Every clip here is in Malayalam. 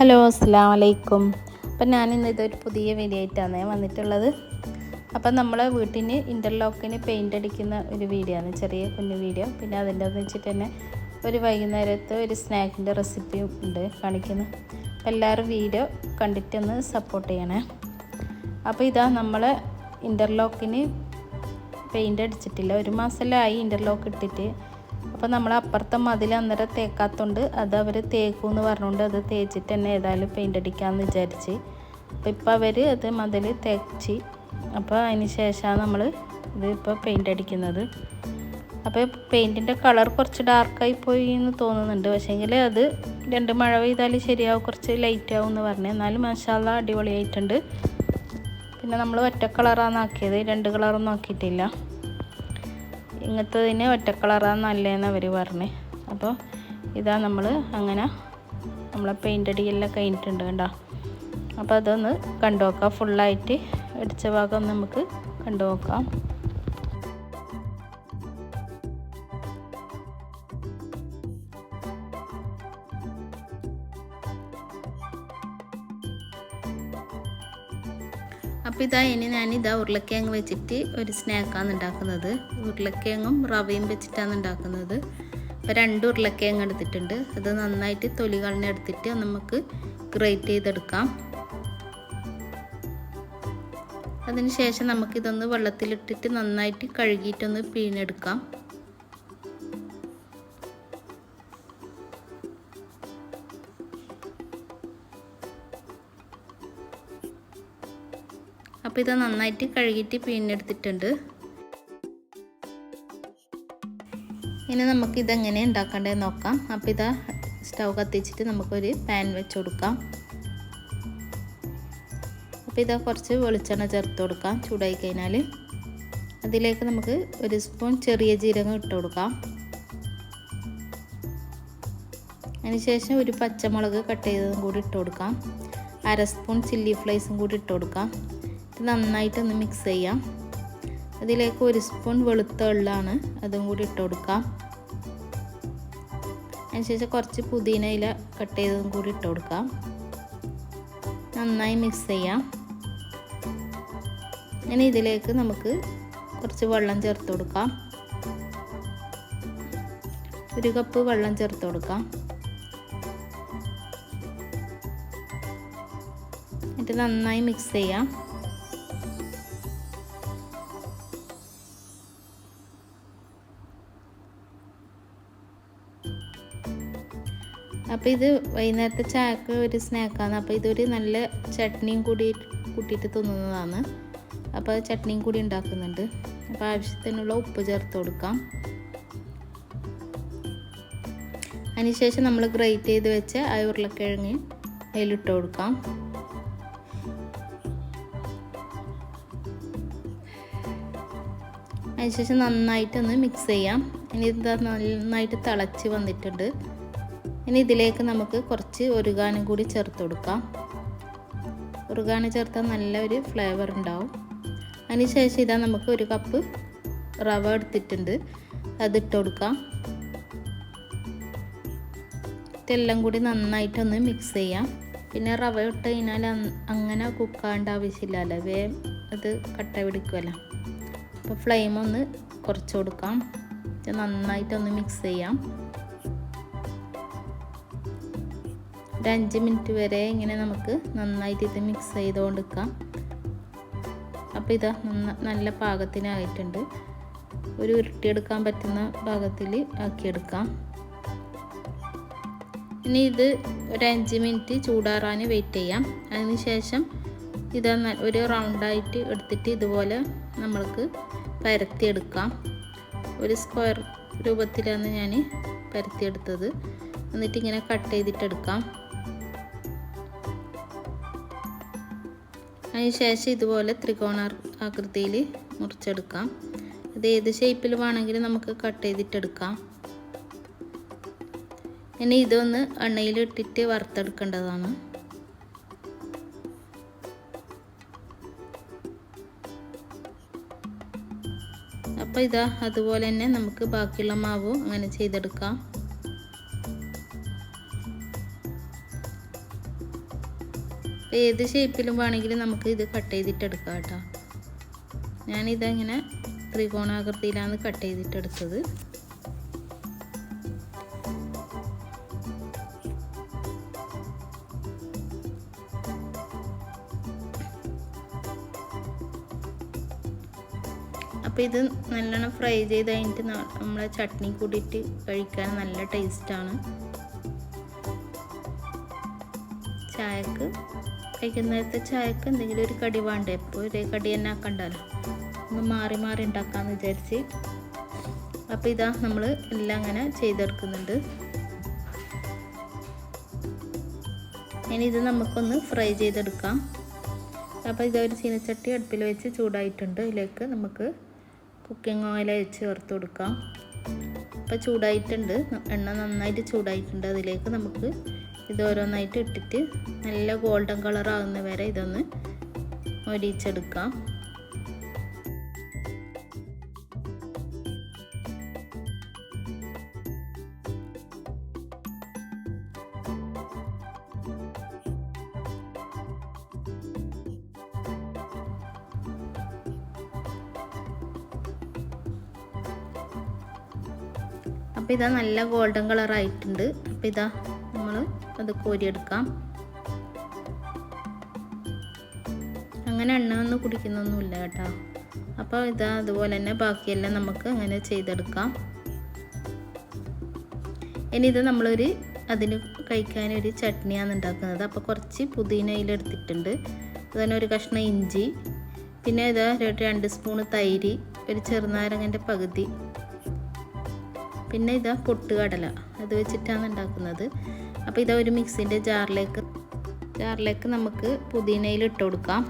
ഹലോ അസ്സാം വലൈക്കും അപ്പം ഞാനിന്ന് ഇതൊരു പുതിയ വീഡിയോ ആയിട്ടാണ് വന്നിട്ടുള്ളത്. അപ്പം നമ്മളെ വീട്ടിന് ഇന്റർലോക്കിന് പെയിന്റ് അടിക്കുന്ന ഒരു വീഡിയോ ആണ് ചെറിയ കുഞ്ഞു വീഡിയോ പിന്നെ അതിന്റെ എന്ന് വെച്ചിട്ട് തന്നെ ഒരു വൈകുന്നേരത്തെ ഒരു സ്നാക്കിന്റെ റെസിപ്പിയും ഉണ്ട് കാണിക്കുന്നത്. അപ്പം എല്ലാവരും വീഡിയോ കണ്ടിട്ടൊന്ന് സപ്പോർട്ട് ചെയ്യണേ. അപ്പോൾ ഇതാ നമ്മളെ ഇന്റർലോക്കിന് പെയിന്റ് അടിച്ചിട്ടില്ല. ഒരു മാസമല്ലായി ഇന്റർലോക്ക് ഇട്ടിട്ട്. അപ്പോൾ നമ്മൾ അപ്പുറത്തെ മതിൽ അന്നേരം തേക്കാത്തതുകൊണ്ട് അത് അവർ തേക്കുമെന്ന് പറഞ്ഞുകൊണ്ട് അത് തേച്ചിട്ട് തന്നെ ഏതായാലും പെയിന്റ് അടിക്കാമെന്ന് വിചാരിച്ച്. അപ്പോൾ ഇപ്പോൾ അവർ അത് മതിൽ തേച്ച് അപ്പോൾ അതിന് ശേഷമാണ് നമ്മൾ ഇത് ഇപ്പോൾ പെയിന്റ് അടിക്കുന്നത്. അപ്പോൾ പെയിന്റിന്റെ കളർ കുറച്ച് ഡാർക്കായി പോയി എന്ന് തോന്നുന്നുണ്ട്. പക്ഷേങ്കിൽ അത് രണ്ട് മഴ പെയ്താൽ ശരിയാവും കുറച്ച് ലൈറ്റ് ആവും എന്ന് പറഞ്ഞു. എന്നാലും മശാല അടിപൊളിയായിട്ടുണ്ട്. പിന്നെ നമ്മൾ ഒറ്റ കളറാണ് ആക്കിയത്. രണ്ട് കളറൊന്നും ആക്കിയിട്ടില്ല. ഇങ്ങനത്തതിന് ഒറ്റ കളറാണ് നല്ലതെന്ന് അവർ പറഞ്ഞ്. അപ്പോൾ ഇതാ നമ്മൾ അങ്ങനെ നമ്മളെ പെയിന്റ് അടിയെല്ലാം കഴിഞ്ഞിട്ടുണ്ട് കണ്ടോ? അപ്പോൾ അതൊന്ന് കണ്ടു നോക്കാം ഫുള്ളായിട്ട് അടിച്ച ഭാഗം നമുക്ക് കണ്ടു നോക്കാം അപ്പോൾ ഇതാ ഇനി ഞാനിതാ ഉരുളക്കിഴങ്ങ് വെച്ചിട്ട് ഒരു സ്നാക്കാണ് ഉണ്ടാക്കുന്നത്. ഉരുളക്കിഴങ്ങും റവയും വെച്ചിട്ടാണ് ഉണ്ടാക്കുന്നത്. അപ്പോൾ രണ്ട് ഉരുളക്കിഴങ്ങ് എടുത്തിട്ടുണ്ട്. അത് നന്നായിട്ട് തൊലി കളഞ്ഞെടുത്തിട്ട് നമുക്ക് ഗ്രേറ്റ് ചെയ്തെടുക്കാം. അതിന് ശേഷം നമുക്കിതൊന്ന് വെള്ളത്തിലിട്ടിട്ട് നന്നായിട്ട് കഴുകിയിട്ടൊന്ന് പിഴിഞ്ഞെടുക്കാം അപ്പോൾ ഇത് നന്നായിട്ട് കഴുകിയിട്ട് പിഴിഞ്ഞെടുത്തിട്ടുണ്ട് ഇനി നമുക്ക് ഇതെങ്ങനെ ഉണ്ടാക്കേണ്ടത് നോക്കാം. അപ്പോൾ ഇതാ സ്റ്റൗ കത്തിച്ചിട്ട് നമുക്കൊരു പാൻ വെച്ച് കൊടുക്കാം. അപ്പോൾ ഇതാ കുറച്ച് വെളിച്ചെണ്ണ ചേർത്ത് കൊടുക്കാം ചൂടായി കഴിഞ്ഞാൽ അതിലേക്ക് നമുക്ക് ഒരു സ്പൂൺ ചെറിയ ജീരകം ഇട്ട് കൊടുക്കാം. അതിനുശേഷം ഒരു പച്ചമുളക് കട്ട് ചെയ്തതും കൂടി ഇട്ട് കൊടുക്കാം. അര സ്പൂൺ ചില്ലി ഫ്ലൈസും കൂടി ഇട്ട് കൊടുക്കാം. ഇത് നന്നായിട്ടൊന്ന് മിക്സ് ചെയ്യാം. അതിലേക്ക് ഒരു സ്പൂൺ വെളുത്ത വെള്ളമാണ് അതും കൂടി ഇട്ട് കൊടുക്കാം. അതിനുശേഷം കുറച്ച് പുതിന ഇല കട്ട് ചെയ്തതും കൂടി ഇട്ട് കൊടുക്കാം. നന്നായി മിക്സ് ചെയ്യാം. ഇനി ഇതിലേക്ക് നമുക്ക് കുറച്ച് വെള്ളം ചേർത്ത് കൊടുക്കാം. ഒരു കപ്പ് വെള്ളം ചേർത്ത് കൊടുക്കാം. എന്നിട്ട് നന്നായി മിക്സ് ചെയ്യാം. അപ്പോൾ ഇത് വൈകുന്നേരത്തെ ചായക്ക് ഒരു സ്നാക്കാണ് അപ്പോൾ ഇതൊരു നല്ല ചട്നിയും കൂടി കൂട്ടിയിട്ട് തിന്നുന്നതാണ്. അപ്പോൾ ചട്നിയും കൂടി ഉണ്ടാക്കുന്നുണ്ട്. അപ്പോൾ ആവശ്യത്തിനുള്ള ഉപ്പ് ചേർത്ത് കൊടുക്കാം. അതിനുശേഷം നമ്മൾ ഗ്രേറ്റ് ചെയ്ത് വെച്ച് ആ ഉരുളക്കിഴങ്ങ് അതിലിട്ട് കൊടുക്കാം. അതിനുശേഷം നന്നായിട്ടൊന്ന് മിക്സ് ചെയ്യാം. ഇനി ഇത് നന്നായിട്ട് തിളച്ച് വന്നിട്ടുണ്ട്. ഇനി ഇതിലേക്ക് നമുക്ക് കുറച്ച് ഒരുകാനും കൂടി ചേർത്ത് കൊടുക്കാം. ഒരുകാന് ചേർത്താൽ നല്ല ഒരു ഫ്ലേവർ ഉണ്ടാവും. അതിനുശേഷം ഇതാ നമുക്ക് ഒരു കപ്പ് റവ എടുത്തിട്ടുണ്ട്. അതിട്ട് കൊടുക്കാം. ഇതെല്ലാം കൂടി നന്നായിട്ടൊന്ന് മിക്സ് ചെയ്യാം. പിന്നെ റവ ഇട്ട് കഴിഞ്ഞാൽ അങ്ങനെ കുക്കാണ്ട ആവശ്യമില്ലല്ലോ. വേ അത് കട്ട പിടിക്കുമല്ലോ അപ്പോൾ ഫ്ലെയിം ഒന്ന് കുറച്ച് കൊടുക്കാം. നന്നായിട്ടൊന്ന് മിക്സ് ചെയ്യാം. ഒരു അഞ്ച് മിനിറ്റ് വരെ ഇങ്ങനെ നമുക്ക് നന്നായിട്ട് ഇത് മിക്സ് ചെയ്തുകൊണ്ടിരിക്കാം അപ്പോൾ ഇതാ നല്ല പാകത്തിനായിട്ടുണ്ട്. ഒരു ഉരുട്ടിയെടുക്കാൻ പറ്റുന്ന പാകത്തിൽ ആക്കിയെടുക്കാം. ഇനി ഇത് ഒരു അഞ്ച് മിനിറ്റ് ചൂടാറാൻ വെയിറ്റ് ചെയ്യാം. അതിന് ശേഷം ഇത് ഒരു റൗണ്ടായിട്ട് എടുത്തിട്ട് ഇതുപോലെ നമ്മൾക്ക് പരത്തിയെടുക്കാം. ഒരു സ്ക്വയർ രൂപത്തിലാണ് ഞാൻ പരത്തിയെടുത്തത്. എന്നിട്ട് ഇങ്ങനെ കട്ട് ചെയ്തിട്ടെടുക്കാം. അതിനുശേഷം ഇതുപോലെ ത്രികോണ ആകൃതിയിൽ മുറിച്ചെടുക്കാം. ഇത് ഏത് ഷേപ്പിൽ വേണമെങ്കിലും നമുക്ക് കട്ട് ചെയ്തിട്ടെടുക്കാം. ഇനി ഇതൊന്ന് എണ്ണയിൽ ഇട്ടിട്ട് വറുത്തെടുക്കേണ്ടതാണ്. അപ്പോൾ ഇതാ അതുപോലെ തന്നെ നമുക്ക് ബാക്കിയുള്ള മാവും അങ്ങനെ ചെയ്തെടുക്കാം. അപ്പോൾ ഏത് ഷേപ്പിലും വേണമെങ്കിലും നമുക്ക് ഇത് കട്ട് ചെയ്തിട്ട് എടുക്കാം കേട്ടോ. ഞാനിതങ്ങനെ ത്രികോണാകൃതിയിലാണ് കട്ട് ചെയ്തിട്ട് എടുത്തത്. അപ്പോൾ ഇത് നല്ലോണം ഫ്രൈ ചെയ്ത് കഴിഞ്ഞിട്ട് നമ്മളെ ചട്നി കൂടിയിട്ട് കഴിക്കാൻ നല്ല ടേസ്റ്റാണ് ചായക്ക് വൈകുന്നേരത്തെ ചായക്ക് എന്തെങ്കിലും ഒരു കടി വേണ്ടേ? എപ്പോൾ ഒരേ കടി തന്നെ ആക്കണ്ടല്ലോ. ഒന്ന് മാറി മാറി ഉണ്ടാക്കാമെന്ന് വിചാരിച്ച്. അപ്പോൾ ഇതാ നമ്മൾ എല്ലാം അങ്ങനെ ചെയ്തെടുക്കുന്നുണ്ട്. ഇനി ഇത് നമുക്കൊന്ന് ഫ്രൈ ചെയ്തെടുക്കാം. അപ്പോൾ ഇതൊരു ചീനച്ചട്ടി അടുപ്പിൽ വെച്ച് ചൂടായിട്ടുണ്ട്. ഇതിലേക്ക് നമുക്ക് കുക്കിംഗ് ഓയിൽ വെച്ച് ചേർത്ത് കൊടുക്കാം. അപ്പോൾ ചൂടായിട്ടുണ്ട്. എണ്ണ നന്നായിട്ട് ചൂടായിട്ടുണ്ട്. അതിലേക്ക് നമുക്ക് ഇത് ഓരോന്നായിട്ട് ഇട്ടിട്ട് നല്ല ഗോൾഡൻ കളർ ആകുന്ന വരെ ഇതൊന്ന് മൊരിച്ചെടുക്കാം. അപ്പോൾ ഇതാ നല്ല ഗോൾഡൻ കളർ ആയിട്ടുണ്ട്. അപ്പോൾ ഇതാ അത് കോരിയെടുക്കാം. അങ്ങനെ എണ്ണ ഒന്ന് കുടിക്കുന്നൊന്നുമില്ല കേട്ടോ. അപ്പോൾ ഇതാ അതുപോലെ തന്നെ ബാക്കിയെല്ലാം നമുക്ക് അങ്ങനെ ചെയ്തെടുക്കാം. ഇനി ഇത് നമ്മളൊരു അതിന് കഴിക്കാനൊരു ചട്നിയാണ് ഉണ്ടാക്കുന്നത്. അപ്പോൾ കുറച്ച് പുതിന അതിലെടുത്തിട്ടുണ്ട്. അതുതന്നെ ഒരു കഷ്ണം ഇഞ്ചി. പിന്നെ ഇതാ രണ്ട് സ്പൂൺ തൈര് ഒരു ചെറുനാരങ്ങന്റെ പകുതി. പിന്നെ ഇതാ പൊട്ടുകടല. അത് വെച്ചിട്ടാണ് ഉണ്ടാക്കുന്നത്. അപ്പോൾ ഇതാ ഒരു മിക്സിന്റെ ജാറിലേക്ക് ജാറിലേക്ക് നമുക്ക് പുതിനയിൽ ഇട്ട് കൊടുക്കാം.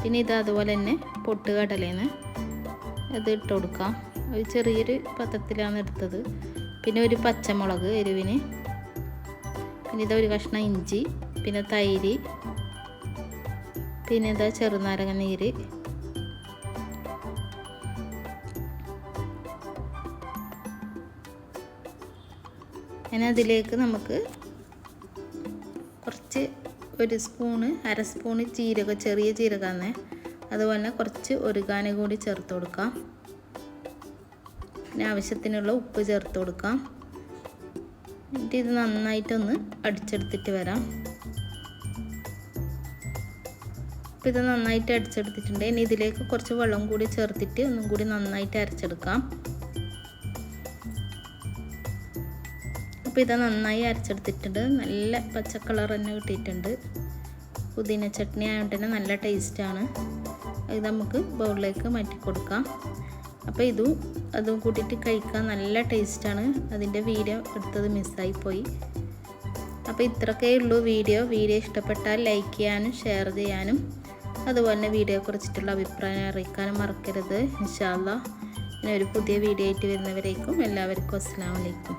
പിന്നെ ഇത് അതുപോലെ തന്നെ പൊട്ടുകടലേന്ന് അത് ഇട്ട് കൊടുക്കാം. ഒരു ചെറിയൊരു പത്രത്തിലാണ് എടുത്തത്. പിന്നെ ഒരു പച്ചമുളക് എരിവിന്. പിന്നെ ഇതാ ഒരു കഷ്ണം ഇഞ്ചി പിന്നെ തൈര് പിന്നെ ഇതാ ചെറുനാരങ്ങ നീര്. ഇനി അതിലേക്ക് നമുക്ക് കുറച്ച് ഒരു സ്പൂണ് അര സ്പൂണ് ജീരകം ചെറിയ ജീരകമാണ് അതുപോലെ കുറച്ച് ഒരുകാന കൂടി ചേർത്ത് കൊടുക്കാം. പിന്നെ ആവശ്യത്തിനുള്ള ഉപ്പ് ചേർത്ത് കൊടുക്കാം. എന്നിട്ട് ഇത് നന്നായിട്ടൊന്ന് അടിച്ചെടുത്തിട്ട് വരാം. അപ്പോൾ ഇത് നന്നായിട്ട് അടിച്ചെടുത്തിട്ടുണ്ട്. ഇനി ഇതിലേക്ക് കുറച്ച് വെള്ളം കൂടി ചേർത്തിട്ട് ഒന്നും കൂടി നന്നായിട്ട് അരച്ചെടുക്കാം. അപ്പോൾ ഇത് നന്നായി അരച്ചെടുത്തിട്ടുണ്ട്. നല്ല പച്ച കളർ തന്നെ കിട്ടിയിട്ടുണ്ട്. പുതിന ചട്നി ആയതുകൊണ്ട് തന്നെ നല്ല ടേസ്റ്റാണ് ഇത് നമുക്ക് ബൗളിലേക്ക് മാറ്റി കൊടുക്കാം. അപ്പോൾ ഇതും അതും കൂട്ടിയിട്ട് കഴിക്കാൻ നല്ല ടേസ്റ്റാണ് അതിന്റെ വീഡിയോ എടുത്തത് മിസ്സായി പോയി. അപ്പോൾ ഇത്രക്കേ ഉള്ളൂ വീഡിയോ. വീഡിയോ ഇഷ്ടപ്പെട്ടാൽ ലൈക്ക് ചെയ്യാനും ഷെയർ ചെയ്യാനും അതുപോലെ തന്നെ വീഡിയോയെക്കുറിച്ചിട്ടുള്ള അഭിപ്രായം അറിയിക്കാനും മറക്കരുത്. ഇൻഷാല്ല ഇനി ഒരു പുതിയ വീഡിയോ ആയിട്ട് വരുന്നവരേക്കും എല്ലാവർക്കും അസ്സാം വലൈക്കും